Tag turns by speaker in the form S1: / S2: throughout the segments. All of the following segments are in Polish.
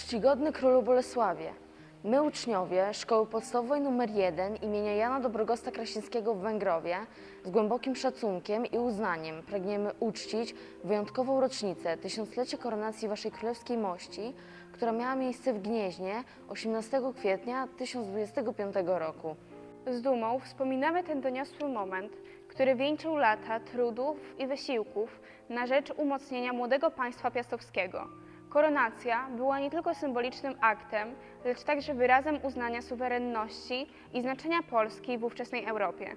S1: Czcigodny Królu Bolesławie, my uczniowie Szkoły Podstawowej nr 1 imienia Jana Dobrogosta Krasińskiego w Węgrowie z głębokim szacunkiem i uznaniem pragniemy uczcić wyjątkową rocznicę tysiąclecie koronacji Waszej Królewskiej Mości, która miała miejsce w Gnieźnie 18 kwietnia 1025 roku.
S2: Z dumą wspominamy ten doniosły moment, który wieńczył lata trudów i wysiłków na rzecz umocnienia młodego państwa piastowskiego. Koronacja była nie tylko symbolicznym aktem, lecz także wyrazem uznania suwerenności i znaczenia Polski w ówczesnej Europie.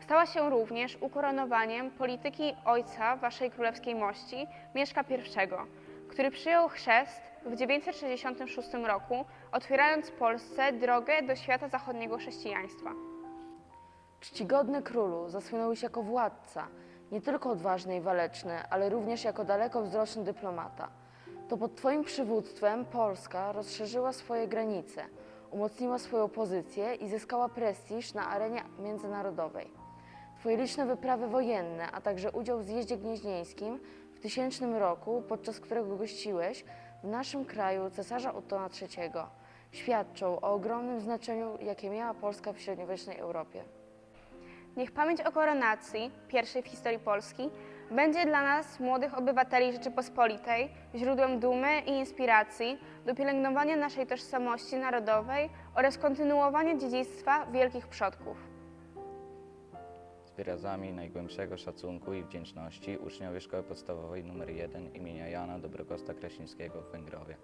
S2: Stała się również ukoronowaniem polityki ojca waszej królewskiej mości, Mieszka I, który przyjął chrzest w 966 roku, otwierając Polsce drogę do świata zachodniego chrześcijaństwa.
S1: Czcigodny królu zasłynąłeś jako władca, nie tylko odważny i waleczny, ale również jako dalekowzroczny dyplomata. To pod Twoim przywództwem Polska rozszerzyła swoje granice, umocniła swoją pozycję i zyskała prestiż na arenie międzynarodowej. Twoje liczne wyprawy wojenne, a także udział w zjeździe gnieźnieńskim w tysięcznym roku, podczas którego gościłeś w naszym kraju cesarza Ottona III, świadczą o ogromnym znaczeniu, jakie miała Polska w średniowiecznej Europie.
S2: Niech pamięć o koronacji, pierwszej w historii Polski, będzie dla nas, młodych obywateli Rzeczypospolitej, źródłem dumy i inspiracji do pielęgnowania naszej tożsamości narodowej oraz kontynuowania dziedzictwa wielkich przodków.
S3: Z wyrazami najgłębszego szacunku i wdzięczności uczniowie Szkoły Podstawowej nr 1 imienia Jana Dobrogosta Krasińskiego w Węgrowie.